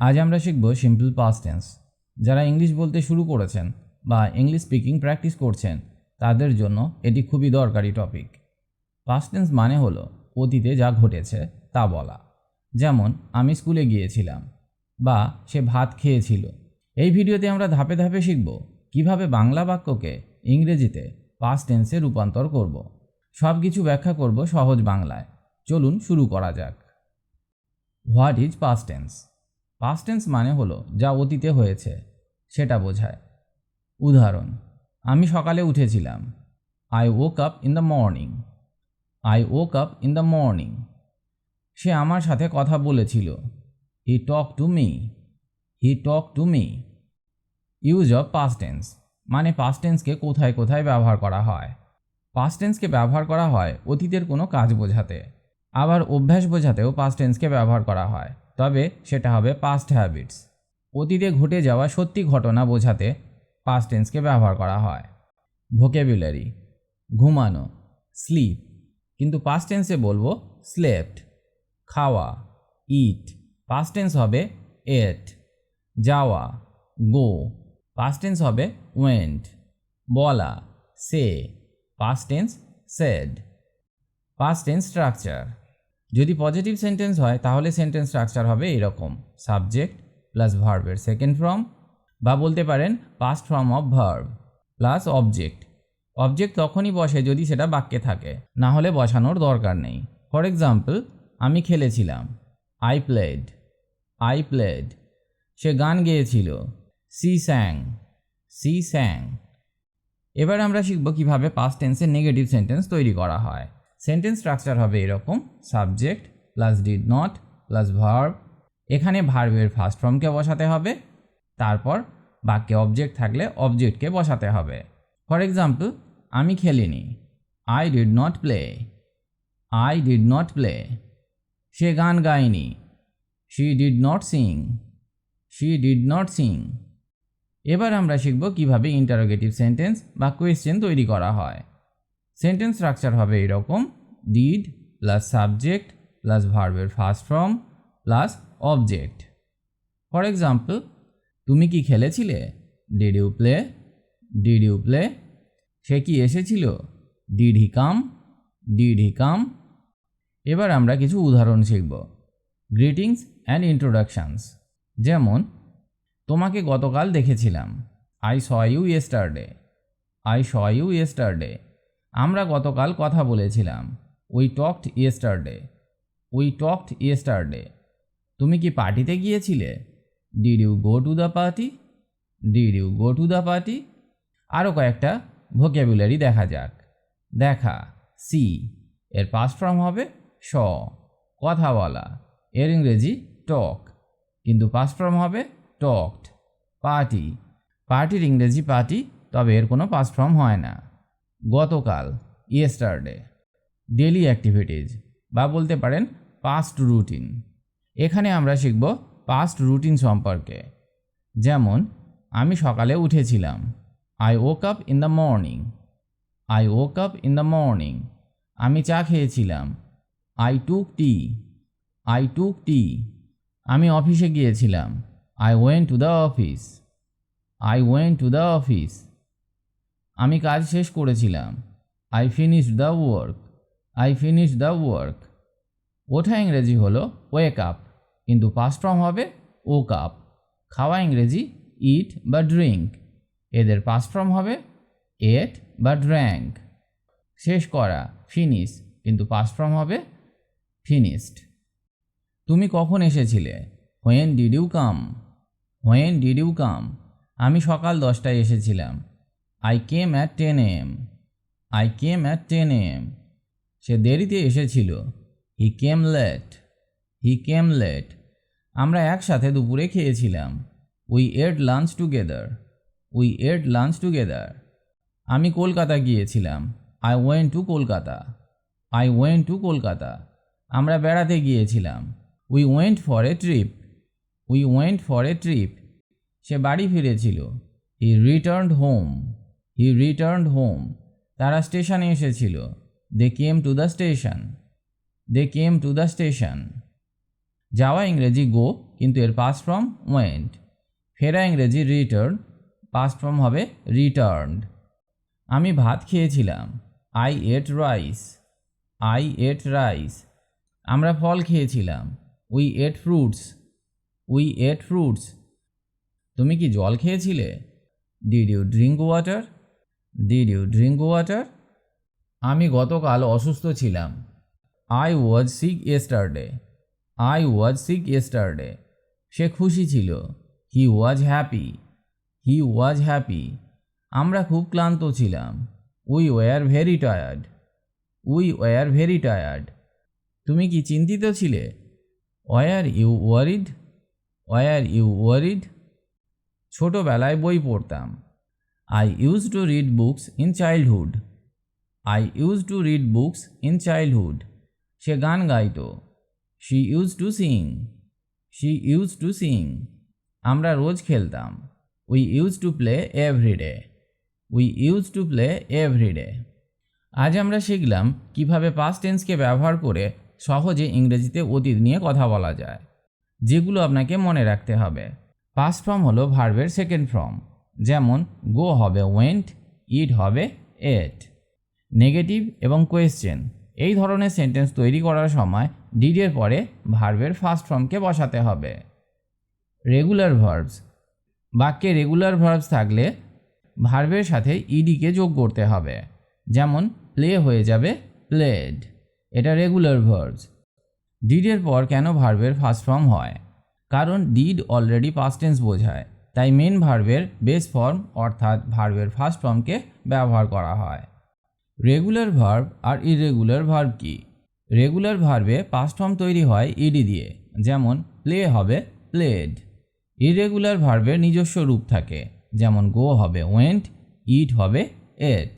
আজ আমরা শিখব সিম্পল পাস্ট টেন্স যারা ইংলিশ বলতে শুরু করেছেন বা ইংলিশ স্পিকিং প্র্যাকটিস করছেন, তাদের জন্য এটি খুবই দরকারি টপিক পাস্ট টেন্স মানে হলো অতীতে যা ঘটেছে তা বলা। যেমন, আমি স্কুলে গিয়েছিলাম বা সে ভাত খেয়েছিল। এই ভিডিওতে আমরা ধাপে ধাপে শিখব কীভাবে বাংলা বাক্যকে ইংরেজিতে পাস্ট টেন্সে রূপান্তর করব। সব কিছু ব্যাখ্যা করব সহজ বাংলায়। চলুন শুরু করা যাক। What is past tense past tense মানে হলো যা অতীতে হয়েছে, সেটা বোঝায়। উদাহরণ, আমি সকালে উঠেছিলাম। I woke up in the morning I woke up in the morning সে আমার সাথে কথা বলেছিল। He talk to me he talk to me use of past tense মানে পাস্ট টেন্সকে কোথায় কোথায় ব্যবহার করা হয়। পাস্ট টেন্সকে ব্যবহার করা হয় অতীতের কোনো কাজ বোঝাতে। আবার অভ্যাস বোঝাতেও পাস্ট টেন্সকে ব্যবহার করা হয়। তবে সেটা হবে পাস্ট হ্যাবিটস অতীতে ঘটে যাওয়া সত্যি ঘটনা বোঝাতে পাস্ট টেন্সকে ব্যবহার করা হয়। ভোকেবুলারি ঘুমানো স্লিপ কিন্তু পাস্ট টেন্সে বলব স্লেপ্ট খাওয়া ইট পাস্ট টেন্স হবে এট যাওয়া গো পাস্ট টেন্স হবে ওয়েন্ট বলা সে past tense said past tense structure যদি পজিটিভ সেন্টেন্স হয়, তাহলে সেন্টেন্স স্ট্রাকচার হবে এরকম। সাবজেক্ট প্লাস ভার্বের সেকেন্ড ফর্ম বা বলতে পারেন past form of verb plus object object তখনই বসে যদি সেটা বাক্যে থাকে, না হলে বসানোর দরকার নেই। ফর এক্সাম্পল আমি খেলেছিলাম। আই প্লেড আই প্লেড সে গান গেয়েছিল। সি স্যাং। সি স্যাং। এবার আমরা শিখব কীভাবে পাস্ট টেন্সের নেগেটিভ সেন্টেন্স তৈরি করা হয়। সেন্টেন্স স্ট্রাকচার হবে এরকম, subject plus did not plus verb এখানে ভার্বের ফার্স্ট ফর্মকে বসাতে হবে, তারপর বাক্যে অবজেক্ট থাকলে অবজেক্টকে বসাতে হবে। ফর এক্সাম্পল আমি খেলিনি I did not play I did not play সে গান গায়নি she did not sing she did not sing এবার আমরা শিখব কীভাবে ইন্টারোগেটিভ সেন্টেন্স বা কোয়েশ্চেন তৈরি করা হয়। সেন্টেন্স স্ট্রাকচার হবে এরকম ডিড প্লাস সাবজেক্ট প্লাস ভার্বের first form plus object for example তুমি কি খেলেছিলে? Did you play did you play সে কি এসেছিল? Did he come did he কাম এবার আমরা কিছু উদাহরণ শিখব। গ্রিটিংস অ্যান্ড ইন্ট্রোডাকশানস যেমন, তোমাকে গতকাল দেখেছিলাম। I saw you yesterday I saw you yesterday আমরা গতকাল কথা বলেছিলাম। We talked yesterday we talked yesterday তুমি কি পার্টিতে গিয়েছিলে? Did you go to the party did you go to the party আরও কয়েকটা ভোকেবুলারি দেখা যাক। দেখা সি এর পাস্ট ফর্ম হবে স। কথা বলা, এর ইংরেজি টক কিন্তু পাস্ট ফর্ম হবে টকড পার্টি পার্টির ইংরেজি পার্টি তবে এর কোনো পাস্ট ফর্ম হয় না। গতকাল ইয়েস্টারডে ডেলি অ্যাক্টিভিটিজ বা বলতে পারেন পাস্ট রুটিন এখানে আমরা শিখব পাস্ট রুটিন সম্পর্কে। যেমন, আমি সকালে উঠেছিলাম। I woke up in the morning I woke up in the morning আমি চা খেয়েছিলাম। I took T I took টি আমি অফিসে গিয়েছিলাম। I went to the office I went to the office আমি কাজ শেষ করেছিলাম। I finish the work I finish the work ওঠা ইংরেজি হলো ওয়েক আপ কিন্তু পাস্ট ফর্ম হবে ও কাপ খাওয়া ইংরেজি ইট বা ড্রিঙ্ক এদের পাস্ট ফর্ম হবে এট বা ড্র্যাঙ্ক শেষ করা ফিনিশ কিন্তু পাস্ট ফর্ম হবে ফিনিশড তুমি কখন এসেছিলে? When did you come when did you come আমি সকাল দশটায় এসেছিলাম। I came at ten am I came at ten am সে দেরিতে এসেছিল। হি কেম লেট হি কেম লেট আমরা একসাথে দুপুরে খেয়েছিলাম। We ate lunch together we ate lunch together আমি কলকাতা গিয়েছিলাম। I went to Kolkata. I went to Kolkata. আমরা বেড়াতে গিয়েছিলাম। We went for a trip we went for a trip সে বাড়ি ফিরেছিল। He returned home he returned home তারা স্টেশনে এসেছিল। They came to the station they came to the station যাওয়া ইংরেজি গো কিন্তু এর পাস্ট ফর্ম ওয়েন্ট ফেরা ইংরেজি রিটার্ন পাস্ট ফর্ম হবে রিটার্নড আমি ভাত খেয়েছিলাম। I ate rice I ate rice আমরা ফল খেয়েছিলাম। We ate fruits we ate fruits তুমি কি জল খেয়েছিলে? Did you drink water did you drink water আমি গতকাল অসুস্থ ছিলাম। I was sick yesterday I was sick yesterday সে খুশি ছিল। হি was happy he was happy আমরা খুব ক্লান্ত ছিলাম। We were very tired we were very tired তুমি কি চিন্তিত ছিলে? Were you worried were you worried ছোটোবেলায় বই পড়তাম। I use to read books in childhood I use to read books in childhood সে গান গাইতো। She use to sing she use to sing আমরা রোজ খেলতাম। We use to play every day we use to play every day আজ আমরা শিখলাম কীভাবে past টেন্সকে ব্যবহার করে সহজে ইংরেজিতে অতীত নিয়ে কথা বলা যায়, যেগুলো আপনাকে মনে রাখতে হবে। পাস্ট ফর্ম হলো ভার্বের সেকেন্ড ফর্ম যেমন গো হবে ওয়েন্ট ইট হবে এট নেগেটিভ এবং কোয়েশ্চেন। এই ধরনের সেন্টেন্স তৈরি করার সময় ডিডের পরে ভার্বের ফার্স্ট ফর্মকে বসাতে হবে। Regular verbs. বাক্যে রেগুলার ভার্বস থাকলে ভার্বের সাথে ইডিকে যোগ করতে হবে। যেমন প্লে হয়ে যাবে প্লেড এটা রেগুলার ভার্বস। ডিডের পর কেন ভার্বের ফার্স্ট ফর্ম হয়? কারণ ডিড অলরেডি পাস্ট টেন্স বোঝায়। তাই মেন ভার্বের বেস ফর্ম অর্থাৎ ভার্বের ফার্স্ট ফর্মকে ব্যবহার করা হয়। রেগুলার ভার্ব আর ইরেগুলার ভার্ব কি? রেগুলার ভার্বে পাস্ট ফর্ম তৈরি হয় ইডি দিয়ে, যেমন প্লে হবে প্লেড ইরেগুলার ভার্বের নিজস্ব রূপ থাকে, যেমন গো হবে ওয়েন্ট ইট হবে এট